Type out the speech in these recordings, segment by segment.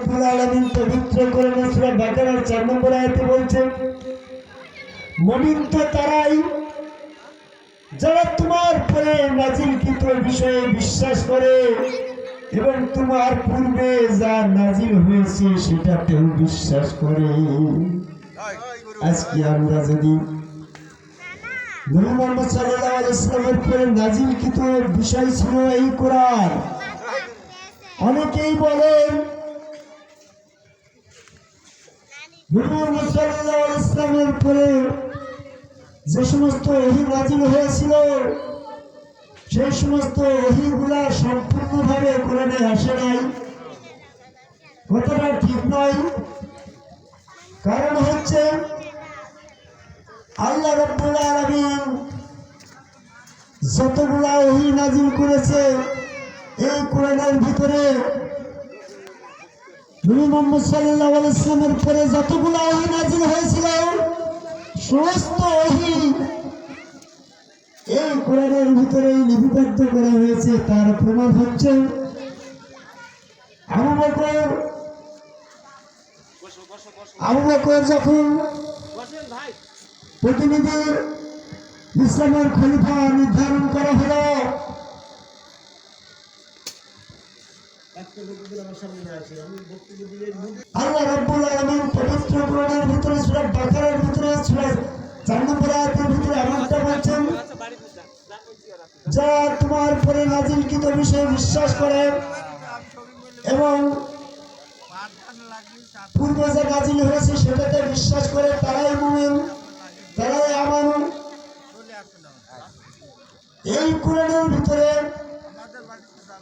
রব্বুল আলামিন পবিত্র কোরআনে সূরা বাকারার 4 নম্বর আয়াতে বলছেন মুমিন তো তারাই যারা তোমার পরে নাজিলকৃত বিষয়ে বিশ্বাস করে এবং তোমার পূর্বে যা নাজিল হয়েছে সেটাতেও বিশ্বাস করে আজকে আমরা যদি বিষয় ছিল এই কোরআন, অনেকেই বলেন ওয়াসাল্লামের পরে যে সমস্ত ওহী নাজিল হয়েছিল, সেই সমস্ত ওহীগুলা সম্পূর্ণভাবে কোরআনে আসে নাই। কথাটা ঠিক নয়। কারণ হচ্ছে আল্লাহ রব্বুল যতগুলা ওহী নাজিল করেছে, এই কোরআনের ভিতরে নবী মোহাম্মদ পরে যতগুলা হয়েছিল, সমস্ত এই কোরআনের ভিতরে লিপিবদ্ধ করা হয়েছে, তার প্রমাণ হচ্ছে আবু বকর। আবু বকর যখন প্রতিনিধি ইসলামের খলিফা নির্ধারণ করা হলো আল্লাহ রাব্বুল আলামিন পবিত্র কোরআনের ভিতরে, সূরা বাকারার ভিতরে, সূরা 4 নম্বর আয়াতের ভিতরে এমনটা বলছেন যা তোমার পরে নাজিলকৃত বিষয়ে বিশ্বাস করে এবং পূর্বে যে নাজিল হয়েছে সেটাতে বিশ্বাস করে তারাই মুমিন, তারাই আমানু। এই কোরআনের ভিতরে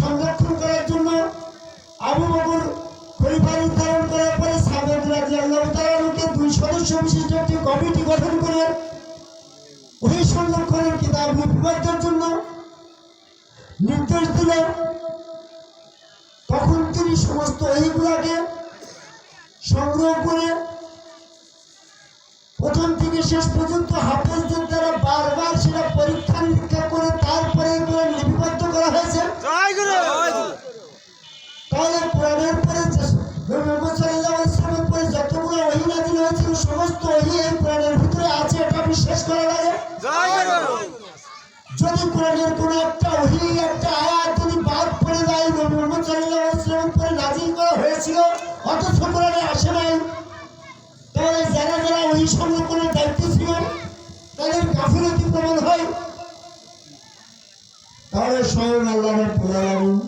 সংরক্ষণ করার জন্য আবু বকর খলিফা নির্ধারণ করার পরে সাবেক তাআলাকে দুই সদস্য বিশিষ্ট একটি কমিটি গঠন করে ওহী সংরক্ষণের কিতাব লিপিবদ্ধের জন্য নির্দেশ দিলেন তখন তিনি সমস্ত ওহীগুলোকে সংগ্রহ করে প্রথম থেকে শেষ পর্যন্ত হাফেজদের দ্বারা বারবার সেটা পরীক্ষা নিরীক্ষা তাহলে কোরআনের পরে যে নবী মুহাম্মদ সাল্লাল্লাহু আলাইহি ওয়াসাল্লামের পরে যতগুলো ওহী হয়েছিল সমস্ত ওহী এই ভিতরে আছে, এটা বিশ্বাস করা লাগে যদি কোরআনের কোনো একটা ওহী একটা আয়াত যদি বাদ পড়ে যায় নবী মুহাম্মদ পরে নাযিল করা হয়েছিল, অথচ কোরআনে আসে নাই, তাহলে যারা যারা ওই সংরক্ষণের দায়িত্ব ছিল, তাদের গাফিলতি প্রমাণ হয়। তাহলে স্বয়ং আল্লাহ রাব্বুল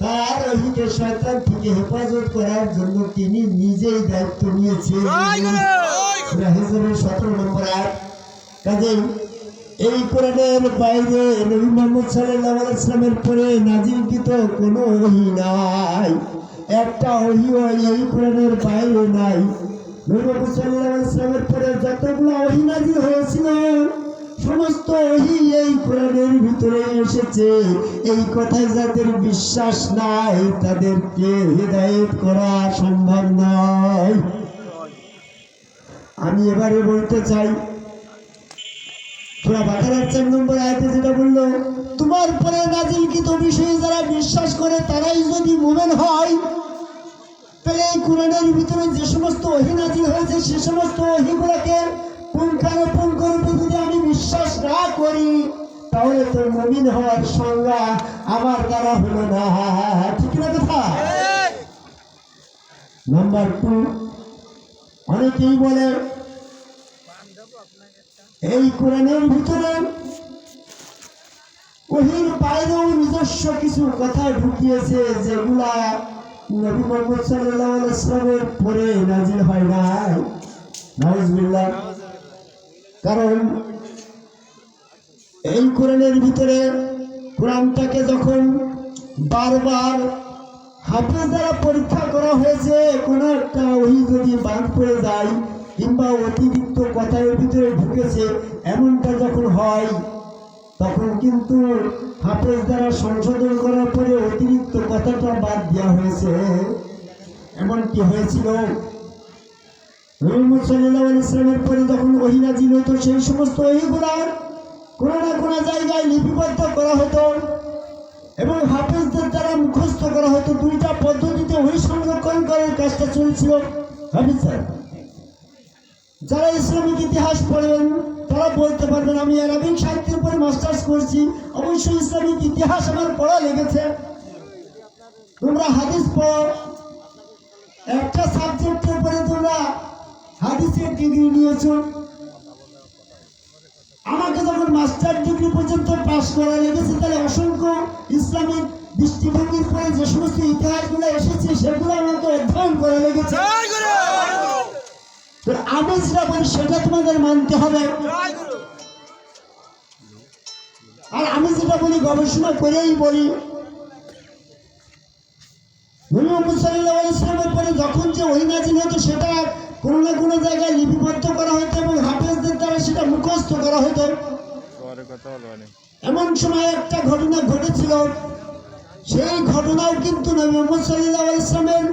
তার ওহিকে শয়তান থেকে হেফাজত করার জন্য তিনি নিজেই দায়িত্ব নিয়েছেন। 17 নম্বর আয়াত। কাজেই এই কোরআনের বাইরে নবী মুহাম্মদ সাল্লাল্লাহু আলাইহি ওয়াসাল্লামের পরে নাজিলকৃত কোনো ওহী নাই। একটা ওহীও এই কোরআনের বাইরে নাই। নবী মুহাম্মদ সাল্লাল্লাহু আলাইহি ওয়াসাল্লামের পরে যতগুলো ওহী নাজিল হয়েছিল সমস্ত এই কোরআনের ভিতরে এসেছে। এই কথায় যাদের বিশ্বাস নাই, তাদেরকে হেদায়েত করা সম্ভব নয়। আমি এবারে বলতে চাই তোমার বিষয়ে যারা বিশ্বাস করে, তারাই যদি হয় কোরআনের ভিতরে যে সমস্ত হয়েছে, সে সমস্ত পুঙ্খানুপুঙ্খ রূপে যদি বিশ্বাস না করি, তাহলে তো মমিন হওয়ার সংজ্ঞা আমার দ্বারা হলো না। ঠিক না কথা? নাম্বার টু অনেকেই বলে, এই কোরআনের ভিতরে ওহির বাইরেও নিজস্ব কিছু কথা ঢুকিয়েছে যেগুলা নবী মোহাম্মদ সাল্লাল্লাহু আলাইহি পরে নাজিল হয় নাই। নাউজুবিল্লাহ। কারণ এই কোরআনের ভিতরে কোরআনটাকে যখন বারবার হাফেজ দ্বারা পরীক্ষা করা হয়েছে, কোন একটা ওই যদি বাদ পড়ে যায় কিংবা অতিরিক্ত কথার ভিতরে ঢুকেছে, এমনটা যখন হয়, তখন কিন্তু হাফেজ দ্বারা সংশোধন করার পরে অতিরিক্ত কথাটা বাদ দেওয়া হয়েছে। এমনটি হয়েছিল। রহিমুল সাল্লাহ ইসলামের পরে যখন ওহিনাজিল হতো, সেই সমস্ত ওহিগুলা কোনো না কোনো জায়গায় লিপিবদ্ধ করা হতো এবং হাফেজদের দ্বারা মুখস্থ করা হতো, দুইটা পদ্ধতিতে ওই সংরক্ষণ করার কাজটা চলছিল। হাফিজ যারা ইসলামিক ইতিহাস পড়েন, তারা বলতে পারবেন, আমি আরবিক সাহিত্যের উপরে মাস্টার্স করছি, অবশ্যই ইসলামিক ইতিহাস আমার পড়া লেগেছে। তোমরা হাদিস পড়ো, একটা সাবজেক্টের উপরে তোমরা হাদিসের ডিগ্রি নিয়েছো। আমাকে যখন মাস্টার ডিগ্রি পর্যন্ত পাশ করা লেগেছে তাহলে অসংখ্য ইসলামিক দৃষ্টিভঙ্গির পরে যে সমস্ত ইতিহাসগুলো এসেছে সেগুলো আমাকে অধ্যয়ন করা লেগেছে। আমি যেটা বলি সেটা তোমাদের মানতে হবে। আর আমি যেটা বলি গবেষণা করেই বলি। মোহাম্মদ ইসলামের পরে যখন যে ওই নাজিল হতো সেটা কোনো না কোনো জায়গায় লিপিবদ্ধ করা হতো এবং হাফেজদের দ্বারা সেটা মুখস্থ করা হতো এমন সময় একটা ঘটনা ঘটেছিল। সেই ঘটনাও কিন্তু নবী মোহাম্মদ সাল্লাহ ইসলামের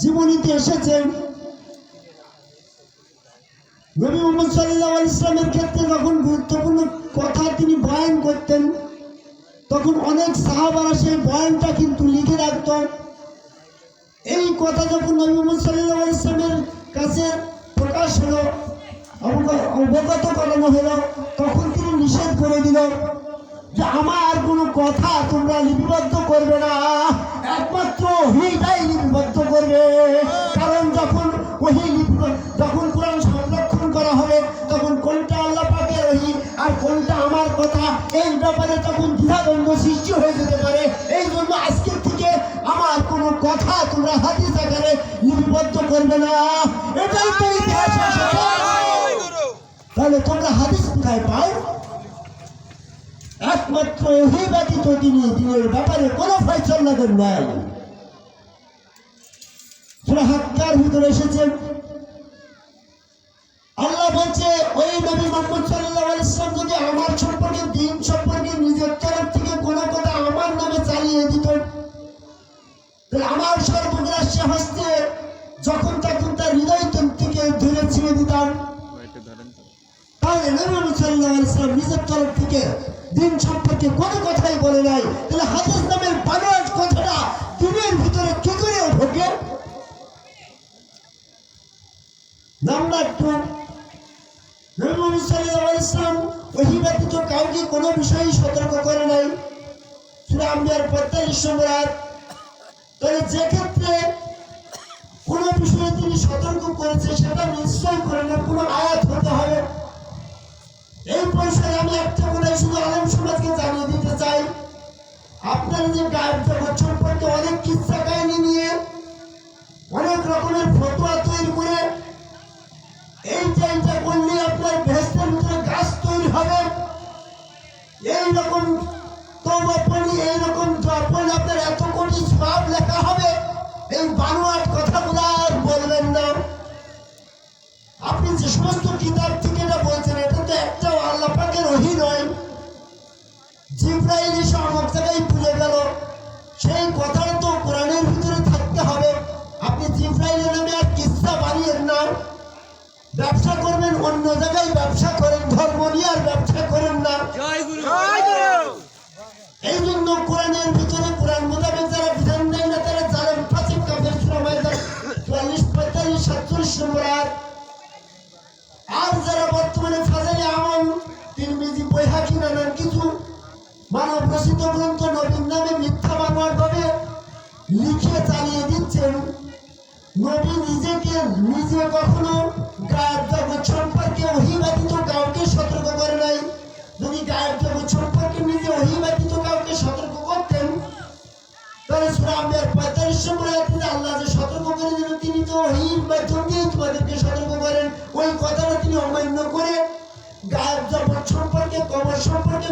জীবনীতে এসেছে। নবী মোহাম্মদ সাল্লাহ ইসলামের ক্ষেত্রে যখন গুরুত্বপূর্ণ কথা তিনি বয়ান করতেন তখন অনেক সাহাবারা সেই বয়ানটা কিন্তু লিখে রাখত। এই কথা যখন নবী মোহাম্মদ সাল্লাহ ইসলামের কাছে প্রকাশ হলো, অবগত করানো হলো, তখন তিনি নিষেধ করে দিল যে আমার কোনো কথা তোমরা লিপিবদ্ধ করবে না। একমাত্র ওহিটাই লিপিবদ্ধ করবে। কারণ যখন ওহি যখন কোরআন সংরক্ষণ করা হবে, তখন কোনটা আল্লাহ পাকের ওহি আর কোনটা আমার কথা, এই ব্যাপারে তখন দ্বিধাদ্বন্দ্ব সৃষ্টি হয়ে যেতে পারে। এই জন্য আজকের থেকে আমার কোনো কথা তোমরা হাদিস আকারে লিপিবদ্ধ করবে না। এটাই তো ইতিহাস তাহলে তোমরা হাদিস কোথায় পাও। একমাত্র ব্যতীত তিনি দিনের ব্যাপারে কোনো ফয়সলা দেন নাই। সুরা হাক্কার ভিতরে এসেছেন আল্লাহ বলছে ওই নবী মোহাম্মদ আলাইহি ইসলাম যদি আমার সম্পর্কে দিন সম্পর্কে আমার সর্বগ্রাস্য হস্তে যখন তখন তার হৃদয় থেকে ধরে ছিঁড়ে দিতাম। তাহলে নবী ইসলাম নিজের তরফ থেকে দিন সম্পর্কে কোনো কথাই বলে নাই। তাহলে হাদিস নামের বানোয়াট কথাটা দিনের ভিতরে কি করে ঢোকে নাম্বার টু নবী মোহাম্মদ সাল্লাল্লাহু আলাইহি ইসলাম ওহি ব্যতীত কাউকে কোনো বিষয়ে সতর্ক করে নাই। সূরা আম্বিয়ার 45 নম্বর আয়াত। তাহলে যে ক্ষেত্রে কোনো বিষয়ে তিনি সতর্ক করেছে, সেটা নিশ্চয় করে না, কোনো আয়াত হতে হবে। এই পরিসরে আমি একটা করে শুধু আলম সমাজকে জানিয়ে দিতে চাই। আপনার যে সম্পর্কে অনেক কিচ্ছা কাহিনী নিয়ে অনেক রকমের ফটোয়া তৈরি করে এই চাইটা করলে আপনার ভেস্তের ভিতরে গাছ তৈরি হবে। এই রকম কিতাব থেকে এটা বলছেন এটা তো একটাও আল্লাহ পাকের ওহি নয়। জিব্রাইল এসে জায়গায় ভুলে গেল। সেই কথাটা তো কোরআনের ভিতরে থাকতে হবে। আপনি জিব্রাইলের নামে আর কিস্সা বানিয়েন না। ব্যবসা করবেন অন্য জায়গায় ব্যবসা করেন ধর্ম নিয়ে আর ব্যবসা করেন না। এই জন্য কোরআনের বৈহাকি নানান কিছু মানব রচিত গ্রন্থ নবীন নামে মিথ্যা ভাবে লিখে চালিয়ে দিচ্ছেন। নবী নিজেকে, নিজে কখনো গায়েব জগৎ সম্পর্কে অহিবাদিত কাউকে সতর্ক করে নাই। যদি গায়েব জগৎ সম্পর্কে নিজে অহিবাদিত কাউকে সতর্ক করতেন, তাহলে সুরা আম্বিয়ার পঁয়তাল্লিশ নম্বর আল্লাহ যে সতর্ক করে দিল তিনি তো ওহির মাধ্যম দিয়ে তোমাদেরকে সতর্ক করেন। ওই কথাটা তিনি অমান্য করে গায়েব সম্পর্কে সম্পর্কে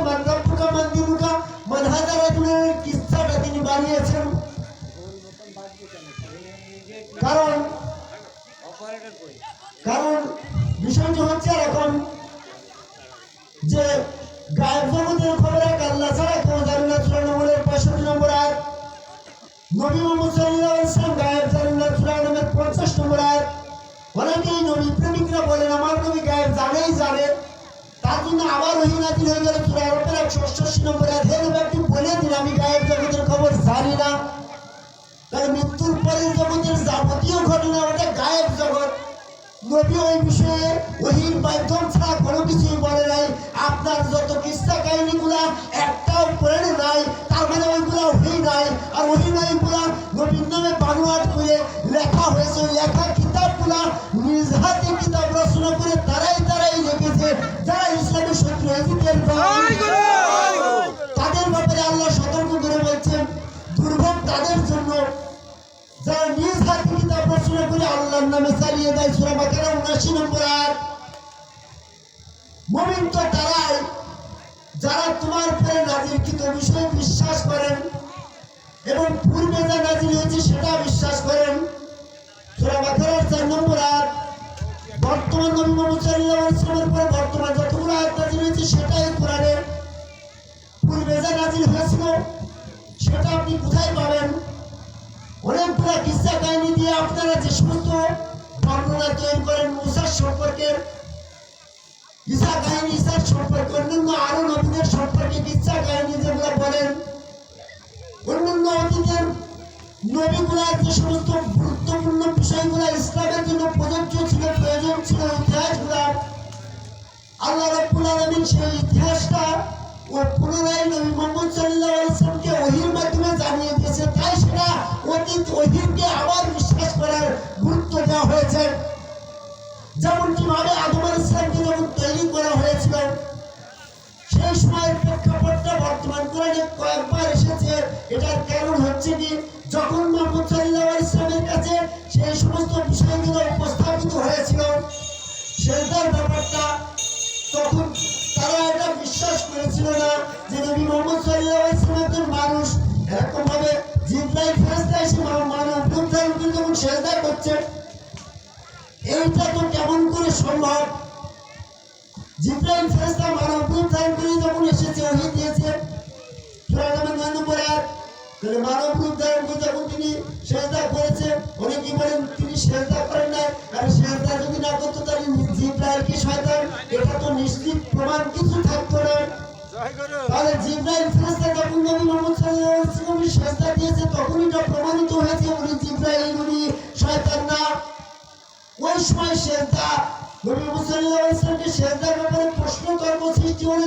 বিষয়টি হচ্ছে এরকম যে গায়েব জগতের খবর এক আল্লাহ নম্বরের পঁয়ষট্টি নম্বর আর নবী মোহাম্মদ সাল্লাল্লাহু আলাইহি গায়েব জানেন না চুরা নম্বরের পঞ্চাশ নম্বর আর অনেকেই নবী বলেন, আমার নবী গায়েব জানেই জানে জন্য আবার ওই নাজিল হয়ে গেল চুরা আরবের একশো অষ্টাশি নম্বর হে বলে দিন আমি গায়ের জগতের খবর জানি না। তার মৃত্যুর পরের জগতের যাবতীয় ঘটনা ওটা গায়েব জগৎ। নবী ওই বিষয়ে ওহির মাধ্যম ছাড়া কোনো কিছুই বলে নাই। আপনার যত কিস্তা কাহিনীগুলা একটাও পড়ে নাই বাকারা নম্বর আর মুমিন তো যারা তোমার পরে নাজিরকৃত বিষয়ে বিশ্বাস করেন এবং পূর্বে যা নাজির হয়েছে সেটা বিশ্বাস করেন। সেটাই কোরআনের পূর্বে যা হয়েছিল সেটা আপনি কোথায় পাবেন? অনেকগুলা দিয়ে আপনারা যে সমস্ত বর্ণনা তৈরি করেন মুসার সম্পর্কে কাহিনী সম্পর্কে, অন্যান্য আরও নবীদের সম্পর্কে কাহিনী যেগুলো বলেন, অন্যান্য অতীতের নবীগুলার যে সমস্ত গুরুত্বপূর্ণ বিষয়গুলো ইসলামের জন্য প্রযোজ্য ছিল, প্রয়োজন ছিল আল্লাহ রাব্বুল আলামিন সেই ইতিহাসটা ও পুনরায় নবী মোহাম্মদ ওয়াসাল্লামকে ওহীর মাধ্যমে জানিয়ে দিয়েছে। তাই সেটা অতীত ওহীকে আবার বিশ্বাস করার কীভাবে আদম আলাইহিস যখন তৈরি করা হয়েছিল। সেই সময়ের প্রেক্ষাপটটা বর্তমান কোরআনে কয়েকবার এসেছে এটার কারণ হচ্ছে কি? যখন মোহাম্মদ আলাইহি কাছে সেই সমস্ত বিষয়গুলো উপস্থাপিত হয়েছিল সেটার ব্যাপারটা তখন তারা এটা বিশ্বাস করেছিল না যে নবী মোহাম্মদ ওয়াসাল্লাম একজন মানুষ এরকম ভাবে জিব্রাইল ফেরেশতা এসে মা- মানব রূপ যখন সেজদা করছে। এইটা তো কেমন করে সম্ভব? জিব্রাইল ফেরেশতা মানব রূপ ধারণ করে যখন এসেছে, ওহি দিয়েছে। সূরা নাম্বার 9 নম্বর আয়াত তাহলে মানব রূপ ধারণ করে যখন তিনি সেজদা করেছে অনেকে বলেন? তিনি সেজদা করেন সেজদা যদি না করতো, তাহলে জিব্রাইল কি শয়তান? এটা তো নিশ্চিত প্রমাণ কিছু থাকতো না। তাহলে জিব্রাইল ফেরেশতা যখন নবী মুহাম্মদ সেজদা দিয়েছে তখন প্রমাণিত হয়েছে, উনি জিব্রাইল, উনি শয়তান না। ওই সময় সেজদা নবী আলাইহি ওয়াসাল্লামকে সেজদার ব্যাপারে প্রশ্ন তর্ক সৃষ্টি হলে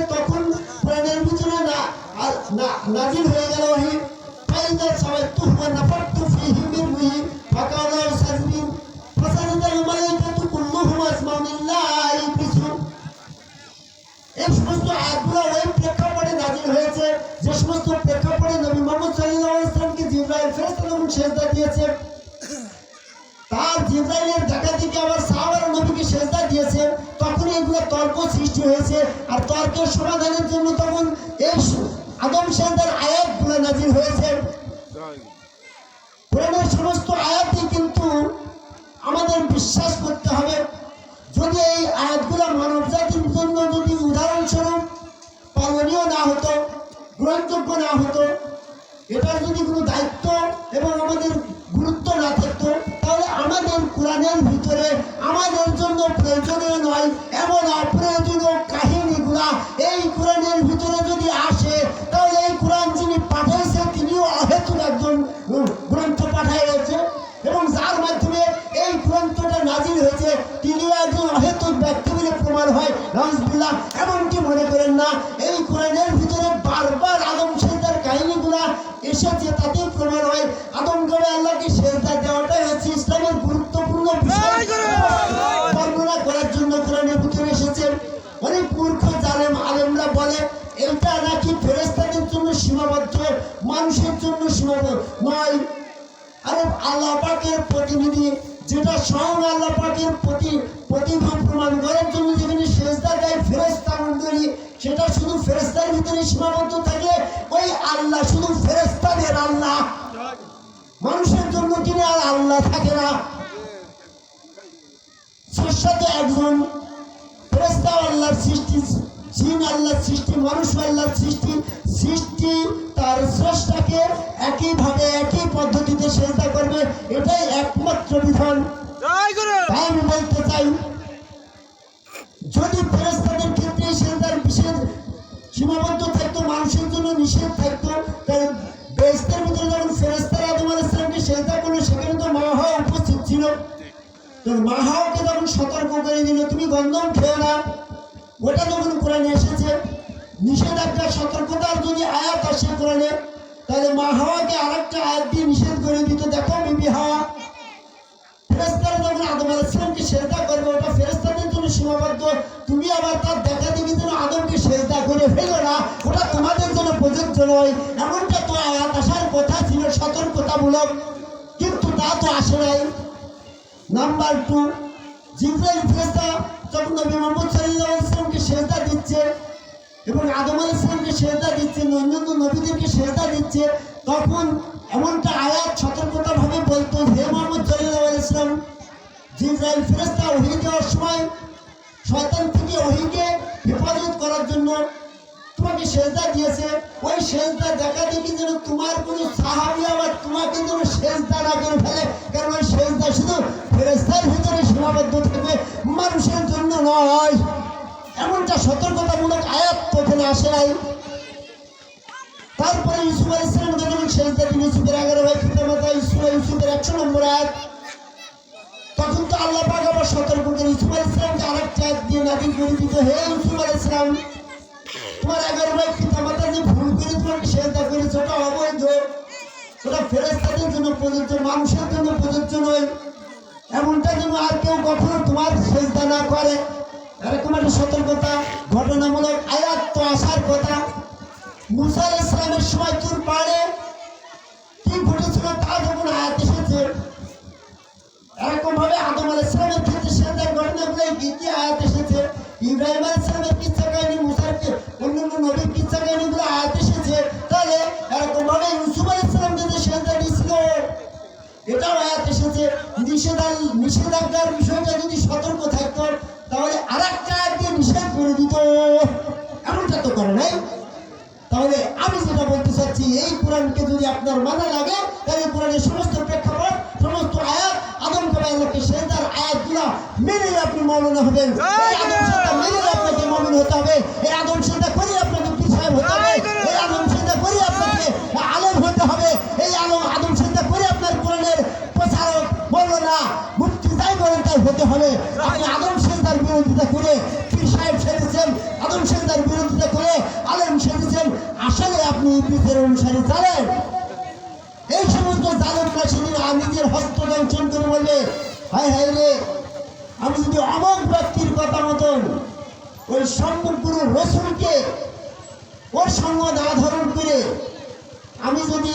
প্রেক্ষাপটে নাজিল হয়েছে। যে সমস্ত প্রেক্ষাপটে নবী মোহাম্মদ সাল্লাল্লাহু আলাইহি ওয়াসাল্লামকে দিয়েছে তার জিব্রাইলের দেখা থেকে আবার সাহাবারা নবীকে সেজদা দিয়েছে তখন এগুলো তর্ক সৃষ্টি হয়েছে। আর তর্কের সমাধানের জন্য তখন এই আদম সেজদার আয়াতগুলো নাজিল হয়েছে। কোরআনের সমস্ত আয়াতই কিন্তু আমাদের বিশ্বাস করতে হবে। যদি এই আয়াতগুলো মানব জাতির জন্য যদি উদাহরণস্বরূপ পালনীয় না হতো, গ্রহণযোগ্য না হতো, এটার যদি কোনো দায়িত্ব এবং আমাদের গুরুত্ব না থাকতো, তাহলে আমাদের কোরআনের ভিতরে আমাদের জন্য প্রয়োজনীয় নয়, এমন অপ্রয়োজনীয় কাহিনীগুলা এই কোরআনের ভিতরে যদি আসে, তাহলে এই কোরআন যিনি পাঠাইছে, তিনিও অহেতুক একজন গ্রন্থ পাঠাইছে এবং যার মাধ্যমে এই গ্রন্থটা নাজির হয়েছে, তিনিও একজন অহেতুক ব্যক্তি বলে প্রমাণ হয় রহমতুল্লাহ এমনকি মনে করেন না, এই কোরআনের ভিতরে বারবার আদম সেজদার কাহিনীগুলা এসেছে, তাতে আদম গড়ে আল্লাহকে সেজদা দেওয়াটাই হচ্ছে ইসলামের গুরুত্বপূর্ণ বিষয়। বর্ণনা করার জন্য কোরআনের ভিতরে এসেছে অনেক মূর্খ জালেম আলেমরা বলে এটা নাকি ফেরেস্তাদের জন্য সীমাবদ্ধ মানুষের জন্য সীমাবদ্ধ? নয়। আরে আল্লাহ পাকের প্রতিনিধি যেটা স্বয়ং আল্লাহ পাকের প্রতি প্রতিভা প্রমাণ করার জন্য যেখানে সেজদা দেয় ফেরেস্তা মন্ডলী সেটা শুধু ফেরেস্তার ভিতরে সীমাবদ্ধ থাকে ওই আল্লাহ শুধু ফেরেস্তাদের আল্লাহ। মানুষের জন্য তিনি আর আল্লাহ থাকে না সাথে একজন আল্লাহর সৃষ্টি জিন আল্লাহর সৃষ্টি মানুষ আল্লাহর সৃষ্টি সৃষ্টি তার স্রষ্টাকে একইভাবে একই পদ্ধতিতে করবে এটাই একমাত্র বিধান। আমি বলতে চাই যদি ফেরেস্তাদেরকে মা হাওয়াকে তখন সতর্ক করে দিল তুমি গন্ধম খেও না ওটা যখন কোরআনে এসেছে, নিষেধাজ্ঞা, সতর্কতার যদি আয়াত আসে কোরআনে, তাহলে মা হাওয়াকে আরেকটা আয়াত দিয়ে নিষেধ করে দিত, দেখো, বিবি হাওয়া। ফেরেস্তারা যখন আদম আলাইসলামকে সেজদা করবে, ওটা ফেরেস্তাদের জন্য সীমাবদ্ধ। তুমি আবার তার দেখা দেখি যেন আদমকে সেজদা করে ফেলো না, ওটা তোমাদের জন্য প্রযোজ্য নয়। এমনটা তো আয়াত আসার কথা ছিল, সতর্কতামূলক। কিন্তু তা তো আসে নাই। নাম্বার টু, জিব্রাইল ফেরেস্তা যখন নবী মোহাম্মদ সাল্লাল্লাহু আলাইহি সাল্লামকে সেজদা দিচ্ছে এবং আদম আলাইহিস সালামকে সেজদা দিচ্ছে অন্যান্য নবীদেরকে সেজদা দিচ্ছে, তখন এমনটা আয়াত সতর্কতা ভাবে বলতো, হে মোহাম্মদ সাল্লাল্লাহু আলাইহি সাল্লাম জিব্রাইল ফেরেশতা ওহী দেওয়ার সময় শয়তান থেকে ওহীকে হেফাজত করার জন্য তোমাকে সেজদা দিয়েছে, ওই সেজদা দেখা দেখি যেন তোমার কোনো সাহাবি আবার তোমাকে যেন সেজদা না করে ফেলে। কারণ ওই সেজদা শুধু ফেরেস্তার ভিতরে সীমাবদ্ধ থাকবে, মানুষের জন্য নয়। এমনটা সতর্কতামূলক আয়াত তো ওখানে আসে নাই। তারপরে ইউসুফ আলাইহিস সালামকে যখন সেজদা দিন ইউসুফের এগারো ভাই পিতামাতা ইউসুফ ইউসুফের একশো নম্বর আয়াত। তখন তো আল্লাহ পাক আবার সতর্ক করে, ইউসুফ আলাইহিস সালামকে আরেকটা দিয়ে হে ইউসুফ আলাইহিস সালাম ইসলামের সময় তোর পাড়ে। কি ঘটেছিল তা যখন আয়াত এসেছে? এরকম ভাবে আদম আলাইহিস ইসলামের ক্ষেত্রে সেজদার ঘটনাগুলো আয়াত এসেছে? ইব্রাহিম আলাইহিস ইসলামের কিচ্ছা আপনার মানা লাগে তাহলে কোরআনের সমস্ত প্রেক্ষাপট সমস্ত আয়াত আদম করে আল্লাহকে সেজদার আয়াতগুলো মেনে আপনি মৌলানা হবেন। এই আদম মেনে আপনাকে মমিন হতে হবে। এই আদম করে আপনাকে পিছায় হতে হবে? এই আদম সেজদা করে আপনাকে আলেম হতে হবে। এই আলম আদম করে আপনার কোরআনের প্রচারক মৌলানা মুক্তি বলেন তাই হতে হবে। আপনি আদম সেজদার বিরোধিতা করে পীর সাহেব সেজেছেন আদম সেজদার বিরোধিতা করে আলেম আসলে আপনি ইবলিসের অনুসারী জানেন। এই সমস্ত জালেম কাশিনীরা নিজের হস্ত দংশন করে বলবে হায় হায় রে। আমি যদি অমক ব্যক্তির কথা মতন ওই সমগ্র রসুলকে ওর সঙ্গ না ধারণ করে আমি যদি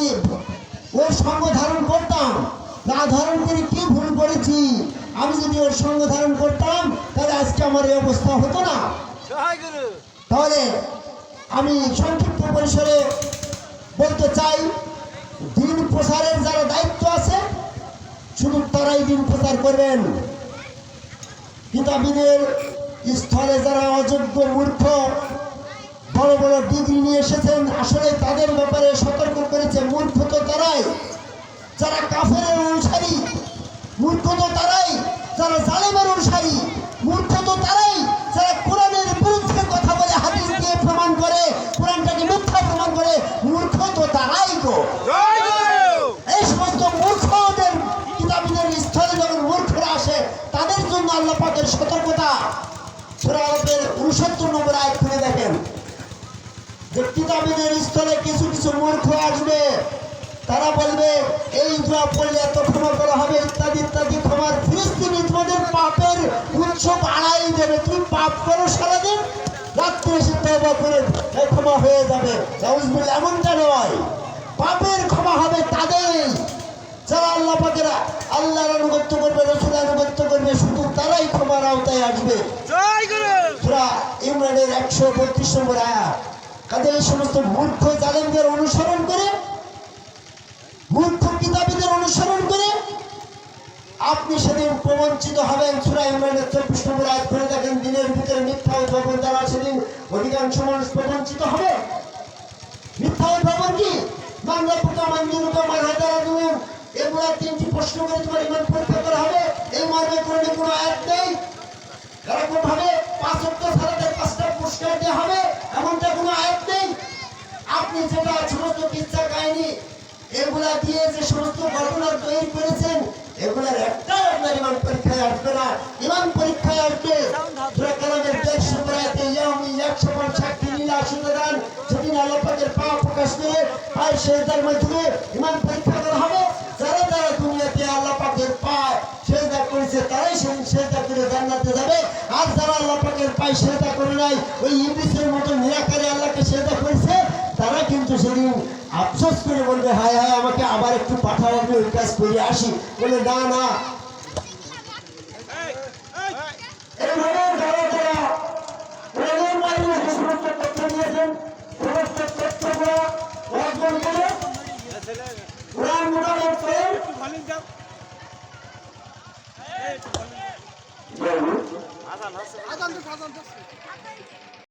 ওর সঙ্গ ধারণ করতাম না ধারণ করে কি ভুল করেছি? আমি যদি ওর সঙ্গ ধারণ করতাম তাহলে আজকে আমার এই অবস্থা হতো না। তাহলে আমি সংক্ষিপ্ত পরিসরে বলতে চাই দিন প্রচারের যারা দায়িত্ব আছে, শুধু তারাই দিন প্রচার করবেন। কিতাবিদের স্থলে যারা অযোগ্য মূর্খ, বড় বড় ডিগ্রি নিয়ে এসেছেন, আসলে তাদের ব্যাপারে সতর্ক করেছে মূর্খ তো তারাই। যারা কাফের অনুসারী, মূর্খ তো তারাই। যারা জালেমের অনুসারী, মূর্খ তো তারাই। যারা তারাই গো এই সমস্ত মূর্খদের কিতাবীদের স্থলে যখন মূর্খরা আসে তাদের জন্য আল্লাহ পাকের সতর্কতা। সুরাতের উনসত্তর নম্বর আয় খুলে দেখেন। যে কিতাবীদের স্থলে কিছু কিছু মূর্খ আসবে তারা বলবে এই দোয়া পড়লে এত ক্ষমা করা হবে ইত্যাদি ইত্যাদি ক্ষমার ফিলিস্তিনি তোমাদের পাপের উৎস বাড়াই দেবে তুমি পাপ করো সারাদিন। এসে তওবা করে ক্ষমা হয়ে যাবে। নাউজুবিল্লাহ, এমনটা নয়। পাপের ক্ষমা হবে তাদের। যারা আল্লাহ পাকের আল্লাহর আনুগত্য করবে রসুল আনুগত্য করবে শুধু তারাই ক্ষমার আওতায় আসবে। ইমরানের একশো বত্রিশ নম্বর আয়া কাজে এই সমস্ত মূর্খ জালেমদের অনুসরণ করে? মূর্খ কিতাবীদের অনুসরণ করে? আপনি সেদিন প্রবঞ্চিত হবেন সুরা ইমরানের চব্বিশ নম্বর আয়াত দুনুন এগুলা তিনটি প্রশ্ন করে তোমার করা হবে। এই মর্মে কোনো আয়াত নেই। এরকম ভাবে পাঁচ অক্ট সালাতের পাঁচটা পুরস্কার দেওয়া হবে, এমনটা কোনো আয়াত নেই। আপনি যেটা সমস্ত কিচ্ছা কাহিনী, এগুলা দিয়ে যে সমস্ত ঘটনা তৈরি করেছেন এগুলার একটাও আপনার ইমান পরীক্ষায় আসবে না। ইমান পরীক্ষায় আসবে। সুরা কালামের দেড়শো প্রায়তে ইয়ামি একশো সাক্ষী নীলা সুতরাং সেদিন আলোপাকের পা প্রকাশ করে পায় সেজদার মাধ্যমে ইমান পরীক্ষা করা হবে। যারা যারা দুনিয়াতে আল্লাহ পাকের পায় সেজদা করেছে, তারাই সেদিন সেজদা করে জান্নাতে যাবে। আর যারা আল্লাহ পাকের পায় সেজদা করে নাই, ওই ইংলিশের মতো নিরাকারে আল্লাহকে সেজদা করেছে তারা কিন্তু সেদিন আফসোস করে বলবে, হায় হায়, আমাকে আবার একটু পাঠাও, আমি ওই কাজ করে আসি। বলে, না না। এইভাবে যারা যারা